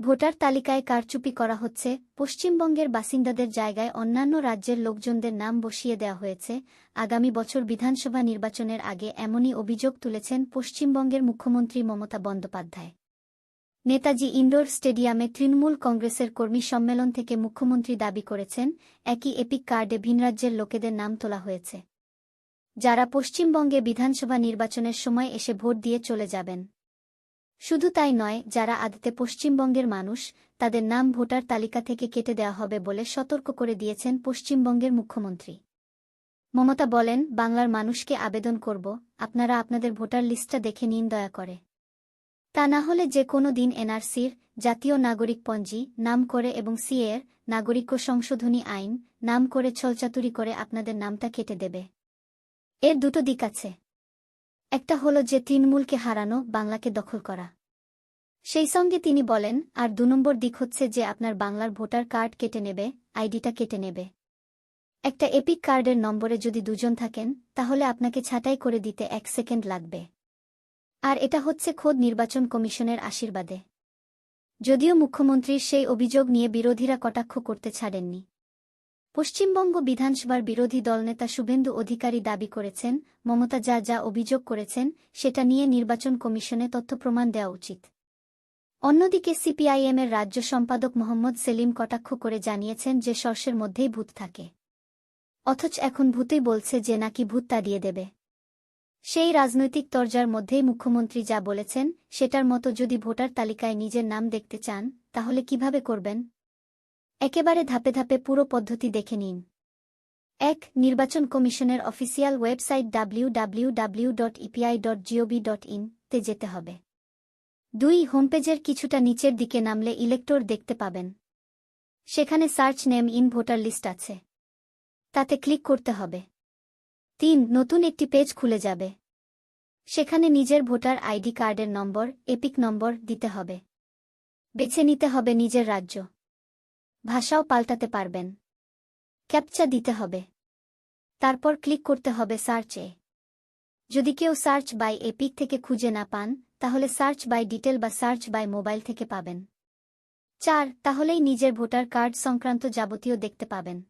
Voter তালিকায় কারচুপি করা হচ্ছে, পশ্চিমবঙ্গের বাসিন্দাদের জায়গায় অন্যান্য রাজ্যের লোকজনদের নাম বসিয়ে দেওয়া হয়েছে, আগামী বছর বিধানসভা নির্বাচনের আগে এমনই অভিযোগ তুলেছেন পশ্চিমবঙ্গের মুখ্যমন্ত্রী মমতা বন্দ্যোপাধ্যায়। নেতাজি ইন্ডোর স্টেডিয়ামে তৃণমূল কংগ্রেসের কর্মী সম্মেলন থেকে মুখ্যমন্ত্রী দাবি করেছেন, একই এপিক কার্ডে ভিনরাজ্যের লোকেদের নাম তোলা হয়েছে। যারা পশ্চিমবঙ্গে বিধানসভা নির্বাচনের সময় এসে ভোট দিয়ে চলে যাবেন। শুধু তাই নয়, যারা আদতে পশ্চিমবঙ্গের মানুষ, তাদের নাম ভোটার তালিকা থেকে কেটে দেওয়া হবে বলে সতর্ক করে দিয়েছেন পশ্চিমবঙ্গের মুখ্যমন্ত্রী। মমতা বলেন, বাংলার মানুষকে আবেদন করব, আপনারা আপনাদের ভোটার লিস্টটা দেখে নিন, দয়া করে। তা না হলে যে কোনো দিন এনআরসির, জাতীয় নাগরিক পঞ্জি, নাম করে এবং সিএর নাগরিক সংশোধনী আইন, নাম করে ছলচাতুরি করে আপনাদের নামটা কেটে দেবে। এর দুটো দিক আছে। একটা হলো যে তৃণমূলকে হারানো, বাংলাকে দখল করা। সেই সঙ্গে তিনি বলেন, আর দু নম্বর দিক হচ্ছে যে আপনার বাংলার ভোটার কার্ড কেটে নেবে, আইডিটা কেটে নেবে। একটা এপিক কার্ডের নম্বরে যদি দুজন থাকেন, তাহলে আপনাকে ছাঁটাই করে দিতে এক সেকেন্ড লাগবে। আর এটা হচ্ছে খোদ নির্বাচন কমিশনের আশীর্বাদে। যদিও মুখ্যমন্ত্রীর সেই অভিযোগ নিয়ে বিরোধীরা কটাক্ষ করতে ছাড়েননি। পশ্চিমবঙ্গ বিধানসভার বিরোধী দলনেতা শুভেন্দু অধিকারী দাবি করেছেন, মমতা যা যা অভিযোগ করেছেন, সেটা নিয়ে নির্বাচন কমিশনে তথ্য প্রমাণ দেওয়া উচিত। অন্যদিকে সিপিআইএমের রাজ্য সম্পাদক মোহাম্মদ সেলিম কটাক্ষ করে জানিয়েছেন যে সর্ষের মধ্যেই ভূত থাকে। অথচ এখন ভূতেই বলছে যে নাকি ভূত তাড়িয়ে দেবে। সেই রাজনৈতিক তরজার মধ্যেই মুখ্যমন্ত্রী যা বলেছেন, সেটার মতো যদি ভোটার তালিকায় নিজের নাম দেখতে চান, তাহলে কীভাবে করবেন? একেবারে ধাপে ধাপে পুরো পদ্ধতি দেখে নিন। এক, নির্বাচন কমিশনের official website W W W dot EPI dot GOB dot in তে যেতে হবে। দুই হোমপেজের কিছুটা নিচের দিকে নামলে ইলেক্টর দেখতে পাবেন। সেখানে search name in voter list আছে। তাতে ক্লিক করতে হবে। তিন, নতুন একটি পেজ খুলে যাবে। সেখানে নিজের ভোটার আইডি কার্ডের নম্বর, এপিক নম্বর দিতে হবে। বেছে নিতে হবে নিজের রাজ্য। ভাষাও পাল্টাতে পারবেন। ক্যাপচা দিতে হবে। তারপর ক্লিক করতে হবে সার্চে যদি কেউ সার্চ বাই এপিক থেকে খুঁজে না পান তাহলে সার্চ বাই ডিটেল বা সার্চ বাই মোবাইল থেকে পাবেন। চার, তাহলেই নিজের ভোটার কার্ড সংক্রান্ত যাবতীয় দেখতে পাবেন।